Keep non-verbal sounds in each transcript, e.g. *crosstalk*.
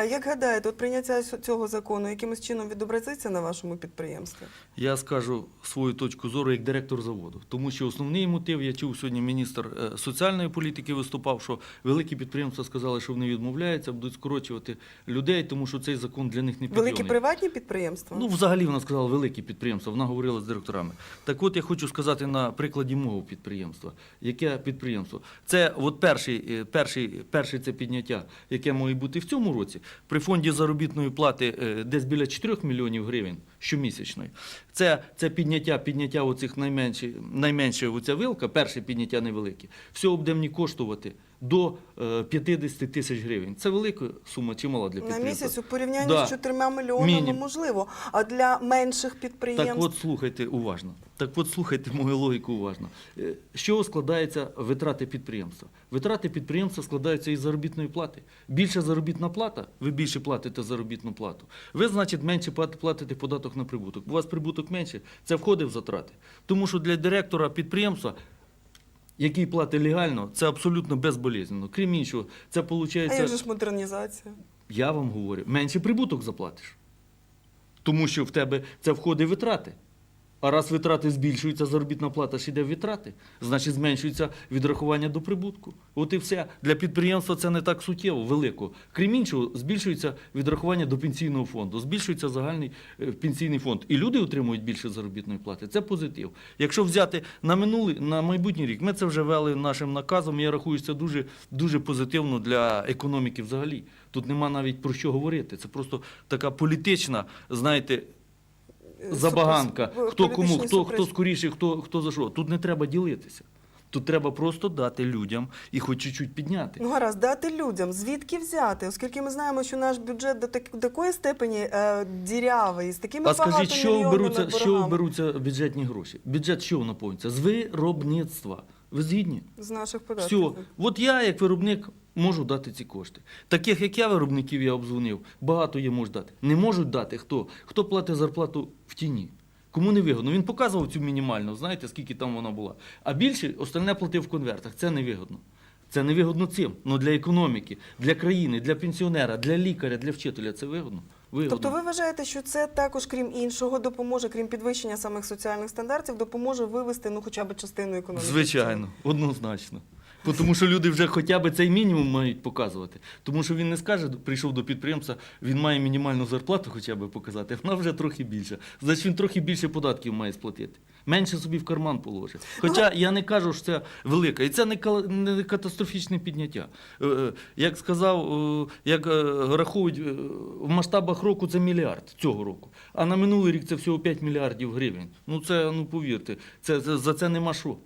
А як гадаєте, от прийняття цього закону якимось чином відобразиться на вашому підприємстві? Я скажу свою точку зору як директор заводу, тому що основний мотив, я чув сьогодні міністр е, соціальної політики виступав, що великі підприємства сказали, що вони відмовляються, будуть скорочувати людей, тому що цей закон для них не підйомний. Великі приватні підприємства? Ну, взагалі вона сказала великі підприємства, вона говорила з директорами. Так от я хочу сказати на прикладі мого підприємства. Яке підприємство? Це от перший, е, перший, перший це підняття, яке має бути в цьому році. При фонді заробітної плати е, десь біля 4 мільйонів гривень щомісячної. Це, це підняття, підняття оцих найменші, найменше оця вилка, перше підняття невелике. все буде мені коштувати до е, 50 тисяч гривень. Це велика сума чи мала для на місяць у порівнянні Да. з 4 мільйонами Мінімум. можливо. А для менших підприємств Так от слухайте уважно. Так от слухайте мою логіку уважно. Е, З чого складаються витрати підприємства? Витрати підприємства складаються із заробітної плати. Більша заробітна плата, ви більше платите заробітну плату. Ви, значить, менше платите податок на прибуток. У вас прибуток менше, це входить в затрати. Тому що для директора підприємства. Який платить легально, це абсолютно безболезненно. Крім іншого, це виходить. а як же ж модернізація? Я вам говорю, менше прибуток заплатиш. Тому що в тебе це входить витрати. А раз витрати збільшуються, заробітна плата ж йде в витрати, значить зменшується відрахування до прибутку. От і все. Для підприємства це не так суттєво, велико. Крім іншого, збільшується відрахування до пенсійного фонду, збільшується загальний е, пенсійний фонд. І люди отримують більше заробітної плати. Це позитив. Якщо взяти на минулий, на майбутній рік, ми це вже ввели нашим наказом. Я рахую, це дуже, дуже позитивно для економіки взагалі. Тут нема навіть про що говорити. Це просто така політична, знаєте, забаганка. Хто кому, хто, хто скоріше, хто, хто за що. Тут не треба ділитися. Тут треба просто дати людям і хоч чуть-чуть підняти. Ну гаразд, дати людям, звідки взяти, оскільки ми знаємо, що наш бюджет до так- такої степені е, дірявий, з такими А скажіть, що багатомільйонними беруться, що боргами беруться бюджетні гроші? Бюджет що наповнюється? З виробництва. Ви згідні? з наших податків. Все. От я, як виробник, можу дати ці кошти. Таких, як я, виробників, я обдзвонив, багато є можуть дати. Не можуть дати хто? Хто платить зарплату в тіні? Кому не вигодно? Він показував цю мінімальну, знаєте, скільки там вона була. А більше остальне платив в конвертах. Це невигодно. Це невигодно цим. Ну для економіки, для країни, для пенсіонера, для лікаря, для вчителя це вигодно. вигодно. Тобто ви вважаєте, що це також, крім іншого, допоможе, крім підвищення самих соціальних стандартів, допоможе вивести ну хоча б частину економіки? Звичайно, однозначно. Тому що люди вже хоча б цей мінімум мають показувати. Тому що він не скаже, прийшов до підприємства, він має мінімальну зарплату хоча б показати, вона вже трохи більша. Значить, він трохи більше податків має сплатити. Менше собі в карман положить. Хоча я не кажу, що це велика. І це не катастрофічне підняття. Е, е, Як сказав, е, як рахують в масштабах року це мільярд цього року. А на минулий рік це всього 5 мільярдів гривень. Ну це, ну повірте, це, це, за це нема що.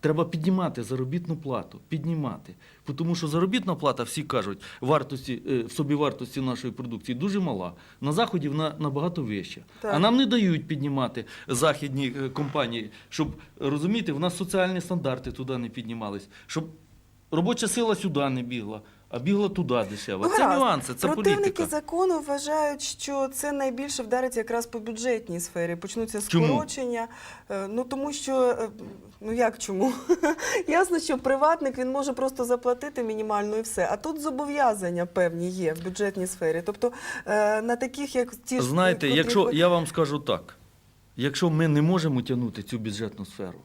Треба піднімати заробітну плату, піднімати. Тому що заробітна плата, всі кажуть, вартості, е, в собівартості нашої продукції дуже мала. На заході вона набагато вища. Так. А нам не дають піднімати західні е, компанії, щоб розумієте, в нас соціальні стандарти туди не піднімались, щоб робоча сила сюди не бігла, а бігла туди дешево. Ну, це гаразд. нюанси, це Противники політика. закону вважають, що це найбільше вдарить якраз по бюджетній сфері. Почнуться Чому? скорочення. Е, Ну тому що е, ну як чому? *laughs* Ясно, що приватник він може просто заплатити мінімально і все. А тут зобов'язання певні є в бюджетній сфері. Тобто е, на таких, як ті ж Знаєте, котрі якщо я вам скажу так, якщо ми не можемо тягнути цю бюджетну сферу,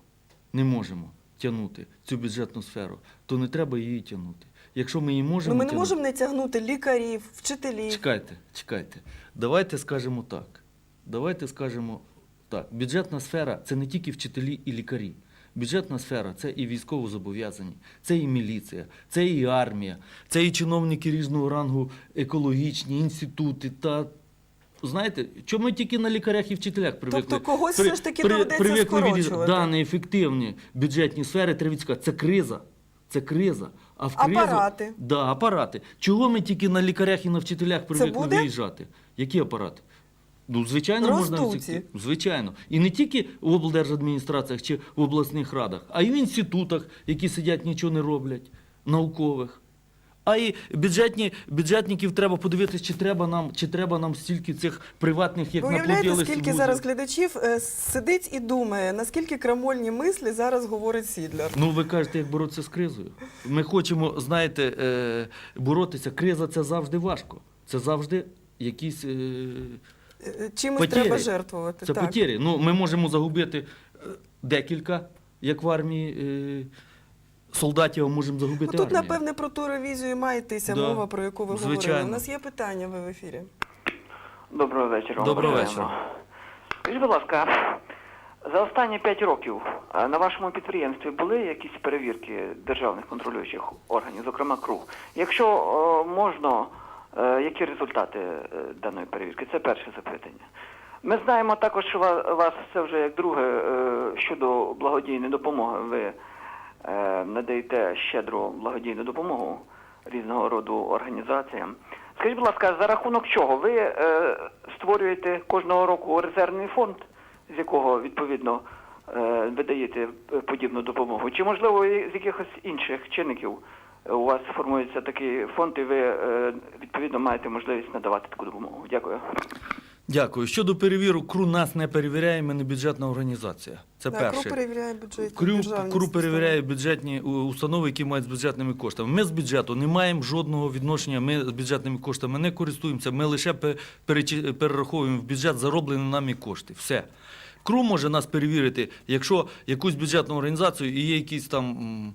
не можемо тягнути цю бюджетну сферу, то не треба її тягнути. Якщо ми її можемо ну, ми не тягнути- можемо не тягнути лікарів, вчителів. Чекайте, чекайте. Давайте скажемо так. Давайте скажемо так. Бюджетна сфера це не тільки вчителі і лікарі. Бюджетна сфера це і військовозобов'язані, це і міліція, це і армія, це і чиновники різного рангу, екологічні інститути та. Знаєте, чому ми тільки на лікарях і вчителях привикли? Тобто когось все ж таки доведеться привикли від- скорочувати. Да, неефективні бюджетні сфери, треба сказати, це криза. Це криза. А в кризу, Апарати. Да, апарати. Чого ми тільки на лікарях і на вчителях привикли буде? виїжджати? Які апарати? Ну, звичайно, можна Роздуті. всіх- Звичайно. І не тільки в облдержадміністраціях чи в обласних радах, а й в інститутах, які сидять, нічого не роблять, наукових. А і бюджетні, бюджетників треба подивитися, чи треба нам, чи треба нам стільки цих приватних, як Ви уявляєте, скільки вузів? зараз глядачів е, сидить і думає, наскільки крамольні мислі зараз говорить Сідляр. Ну, ви кажете, як боротися з кризою. Ми хочемо, знаєте, е, боротися. Криза це завжди важко. Це завжди якісь. Е, Чимось Потері. треба жертвувати. це так. потері. Ну, ми можемо загубити декілька, як в армії. Е, Солдатів можемо Ну, загубити тут, армію. напевне, про ту ревізію і має йтися Да, мова, про яку ви говорили. звичайно. У нас є питання, ви в ефірі. Доброго вечора. вам Доброго бажаємо. вечора. Скажіть, будь ласка, за останні 5 років на вашому підприємстві були якісь перевірки державних контролюючих органів, зокрема КРУ? Якщо о, можна, е, які результати е, даної перевірки? Це перше запитання. Ми знаємо також, що ва- вас це вже як друге е, щодо благодійної допомоги. Ви е, надаєте щедру благодійну допомогу різного роду організаціям. Скажіть, будь ласка, за рахунок чого ви е, створюєте кожного року резервний фонд, з якого відповідно е, видаєте е, подібну допомогу? Чи можливо з якихось інших чинників е, у вас формується такий фонд, і ви е, відповідно маєте можливість надавати таку допомогу? Дякую. Дякую. Щодо перевірок, КРУ нас не перевіряє, ми не бюджетна організація. Це Так, перше. КРУ перевіряє бюджет. КРУ, КРУ перевіряє бюджетні установи, які мають з бюджетними коштами. Ми з бюджету не маємо жодного відношення. Ми з бюджетними коштами не користуємося. Ми лише пе- перераховуємо в бюджет зароблені нами кошти. Все. КРУ може нас перевірити, якщо якусь бюджетну організацію і є якісь там.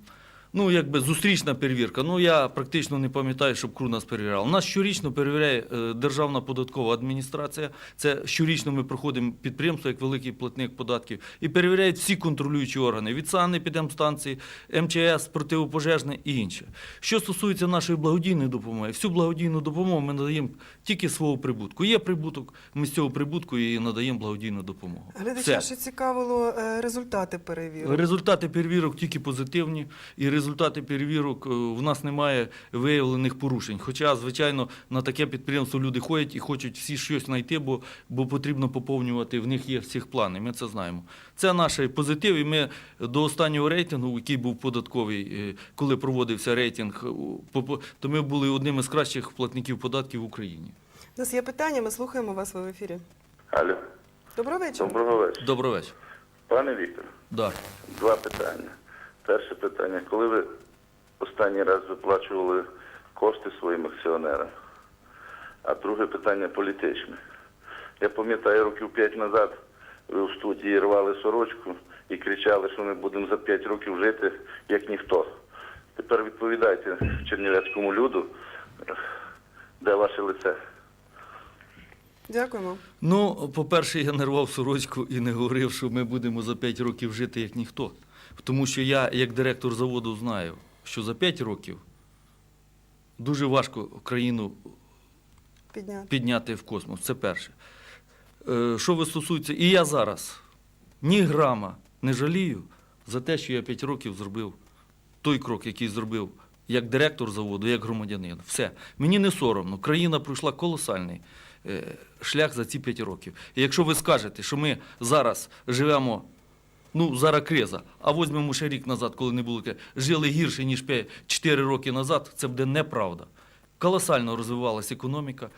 Ну, якби зустрічна перевірка. Ну, я практично не пам'ятаю, щоб КРУ нас перевіряв. Нас щорічно перевіряє е, Державна податкова адміністрація. Це щорічно ми проходимо підприємство як великий платник податків і перевіряють всі контролюючі органи від санепідемстанції, МЧС, противопожежне і інше. Що стосується нашої благодійної допомоги, всю благодійну допомогу ми надаємо тільки свого прибутку. Є прибуток, ми з цього прибутку і надаємо благодійну допомогу. Глядача ще цікавило е, результати перевірок. Результати перевірок тільки позитивні, і результати перевірок е, в нас немає виявлених порушень. Хоча, звичайно, на таке підприємство люди ходять і хочуть всі щось знайти, бо, бо потрібно поповнювати. В них є всіх плани. Ми це знаємо. Це наш позитив. І ми до останнього рейтингу, який був податковий, е, коли проводився рейтинг, е, то ми були одним із кращих платників податків в Україні. У нас є питання, ми слухаємо вас ви в ефірі. Алло, Доброго вечора. доброго вечора. Доброго вечора. Пане Віктор, Да. два питання. Перше питання. Коли ви останній раз виплачували кошти своїм акціонерам? А друге питання політичне. Я пам'ятаю, років п'ять назад ви в студії рвали сорочку і кричали, що ми будемо за п'ять років жити як ніхто. Тепер відповідайте чернівецькому люду, де ваше лице. Дякуємо. Ну, по-перше, я не рвав сорочку і не говорив, що ми будемо за 5 років жити як ніхто. Тому що я, як директор заводу, знаю, що за 5 років дуже важко країну Підняти. підняти в космос. Це перше. Е, Що ви стосується, і я зараз ні грама не жалію за те, що я 5 років зробив той крок, який зробив як директор заводу, як громадянин. Все. Мені не соромно. Країна пройшла колосальний е, шлях за ці 5 років. І якщо ви скажете, що ми зараз живемо. Ну, зараз криза. А візьмемо ще рік назад, коли не було жили гірше, ніж 4 роки назад, це буде неправда. Колосально розвивалася економіка.